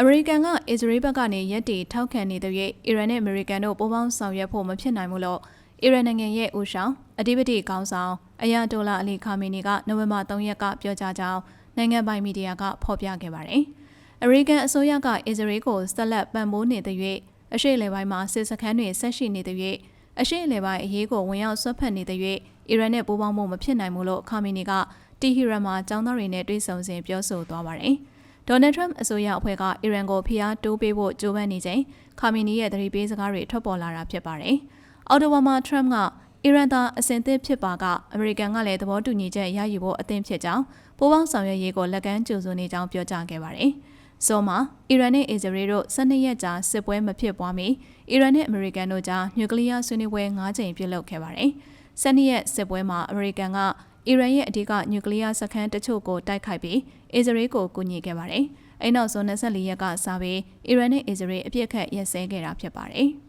အမေရိကန်ကအစ္စရေးဘက်ကနေရက်တီထောက်ခံနေတဲ့၍အီရန်နဲ့အမေရိကန်တို့ပူးပေါင်းဆောင်ရွက်ဖို့မဖြစ်နိုင်ဘူးလို့အီရန်နိုင်ငံရဲ့ဦးဆောင်အဓိပတိခေါင်းဆောင်အယာတိုလာအလီခါမီနီကနိုဝင်ဘာ3ရက်ကပြောကြားကြောင်းနိုင်ငံပိုင်မီဒီယာကဖော်ပြခဲ့ပါတယ်။အမေရိကန်အစိုးရကအစ္စရေးကိုဆက်လက်ပံ့ပိုးနေတဲ့၍အရှေ့အလယ်ပိုင်းမှာစစ်စခန်းတွေဆက်ရှိနေတဲ့၍အရှေ့အလယ်ပိုင်းအရေးကိုဝင်ရောက်ဆွတ်ဖက်နေတဲ့၍အီရန်နဲ့ပူးပေါင်းမှုမဖြစ်နိုင်ဘူးလို့ခါမီနီကတီဟီရန်မှာចောင်းသားတွေနဲ့တွေ့ဆုံစဉ်ပြောဆိုသွားပါတယ်။ ဒေါ်နယ်ထရမ့်အစိုးရအဖွဲ့ကအီရန်ကိုဖိအားတိုးပေးဖို့ကြိုးပမ်းနေချိန်ခါမီနီရဲ့သတိပေးစကားတွေထွက်ပေါ်လာတာဖြစ်ပါတယ်။အော်တိုဝါမှာထရမ့်ကအီရန်သားအစဉ်သစ်ဖြစ်ပါကအမေရိကန်ကလည်းသဘောတူညီချက်ရယူဖို့အသင့်ဖြစ်ကြောင်းပိုးပေါင်းဆောင်ရွက်ရေးကိုလက်ကမ်းကြိုဆိုနေကြောင်းပြောကြားခဲ့ပါတယ်။ဇောမှာအီရန်နဲ့အစ္စရေးတို့12ရက်ကြာစစ်ပွဲမဖြစ်ပွားမီအီရန်နဲ့အမေရိကန်တို့ကြားနျူကလ িয়ার ဆွေးနွေးပွဲ9ကြိမ်ပြုလုပ်ခဲ့ပါတယ်။12ရက်စစ်ပွဲမှာအမေရိကန်က အီရန်ရဲ့အဓိကနျူကလ িয়ার စခန်းတချို့ကိုတိုက်ခိုက်ပြီးအစ္စရေးကိုကူညီခဲ့ပါတယ်။အဲနောက်ဆုံး24ရက်ကစပြီးအီရန်နဲ့အစ္စရေးအပြစ်ခတ်ရက်စဲခဲ့တာဖြစ်ပါတယ်။